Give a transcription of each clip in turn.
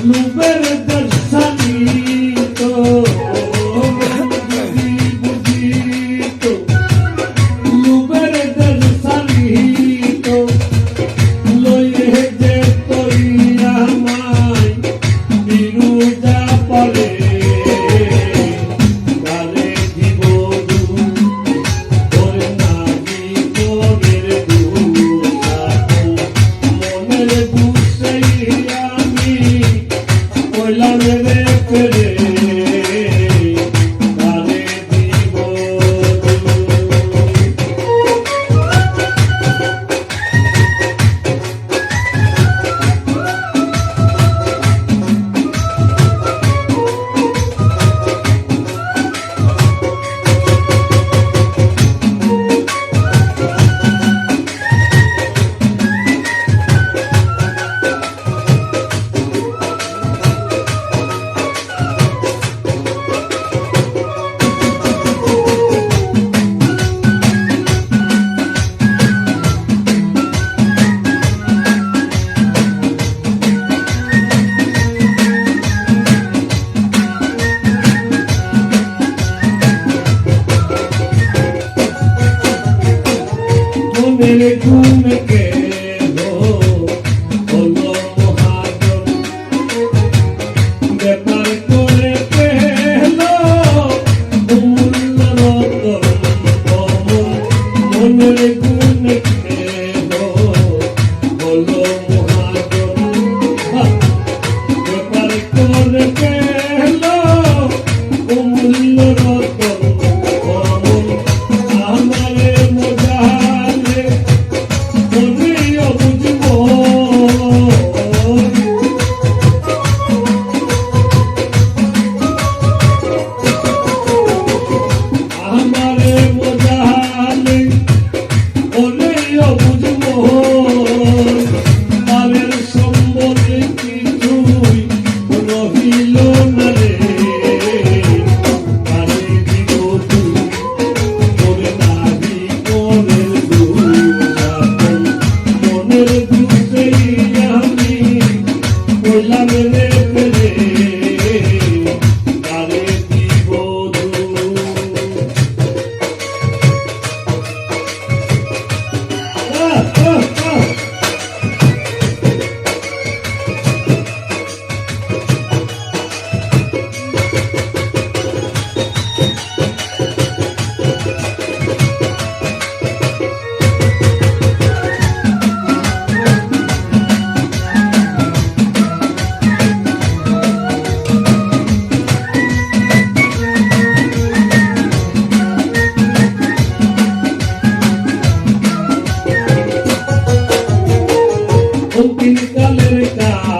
Lu berdarsanito, so অন্তিম কালের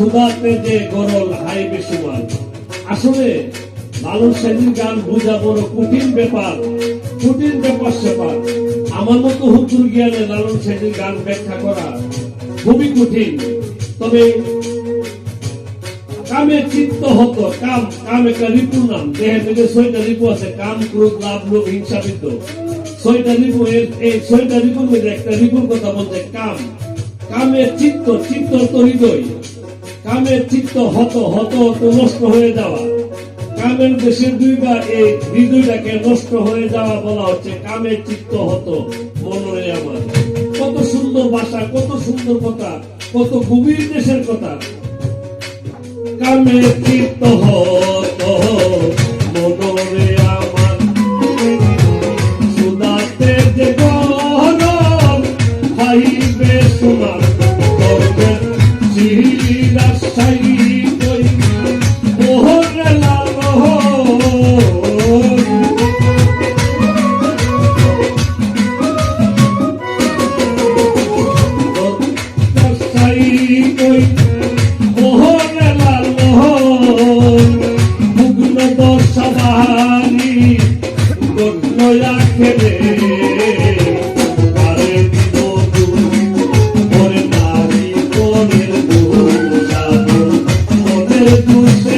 সুদাতে যে গরল high বেসুমার আসলে সাইজির গান বোঝা বড় কঠিন ব্যাপার কঠিন ব্যাপার সেপার আমার মতো হুজুর জ্ঞানে লালন সাইজির গান ব্যাখ্যা করা খুবই কঠিন। তবে কামে চিত্ত হতো, কাম কাম একটা রিপুর নাম। দেহে মধ্যে ছয়টা রিপু আছে, কাম, ক্রোধ, লাভ, লোভ, হিংসা বিদ্য ছয়টা রিপু এই ছয়টা রিপুর মধ্যে একটা রিপুর কথা বলছে কাম। কামের চিত্ত চিত্ত তো হৃদয়। কামের চিত্ত হত হত হত নষ্ট হয়ে যাওয়া। কামের দেশের দুইবার এই হৃদয়টাকে নষ্ট হয়ে যাওয়া বলা হচ্ছে কামের চিত্ত হত মনরে আমার। কত সুন্দর ভাষা, কত সুন্দর কথা, কত গভীর দেশের কথা। কামে চিত্ত হত Jesus.